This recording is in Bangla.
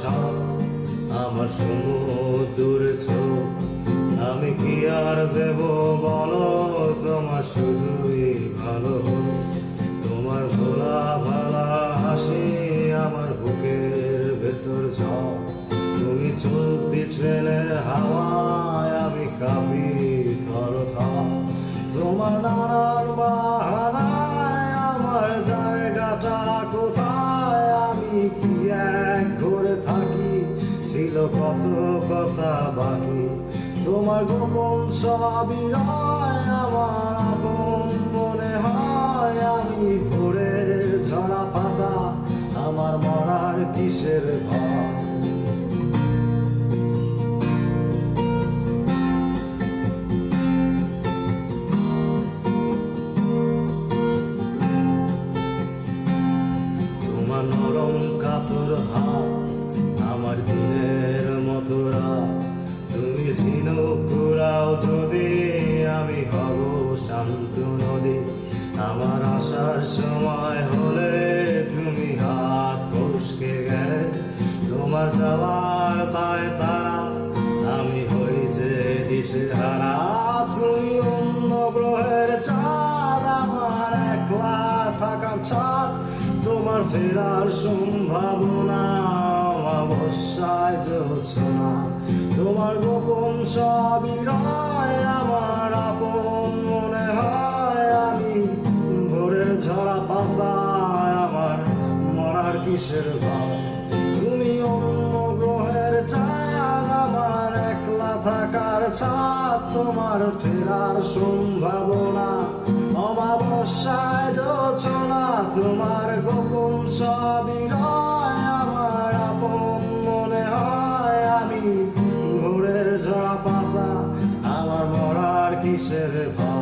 তোমার সমুদ্র চোখ। আমি কি আর দেব বলো? তোমার শুধুই ভালো। তোমার ভোলা ভালা হাসি আমার বুকের ভেতর ঝড় তুমি চলতি ট্রেনের হাওয়ায় আমি কাঁপি থর থর তোমার নানান ছিল কত কথা বাকি। তোমার গোপন সবই রয়, আমার আপন মনে হয় আমি ভোরের ঝরা পাতা, আমার মরার কিসের ভয় তোমার নরম কাতর হাত, আমার তুমি ঝিনুক যদি আমি হব শান্ত নদী। আমার আসার সময় হলে তুমি হাত ফসকে গেলে। তোমার যাওয়ার পায় তারা, আমি হই যে দিশে হারা তুমি অন্য গ্রহের চাঁদ, আমার একলা থাকার ছাদ। তোমার ফেরার সম্ভাবনা অবস্যায় যোছনা তোমার গোপন সবই রয় আমার আপন মনে হয় আমি ভোরের ঝরা পাতায় আমার মরার কিসের ভয় তুমি অন্য গ্রহের চাঁদ, আমার একলা থাকার ছাদ তোমার ফেরার সম্ভাবনা অমাবস্যায় যোছনা তোমার গোপন সবই রয় cerebral.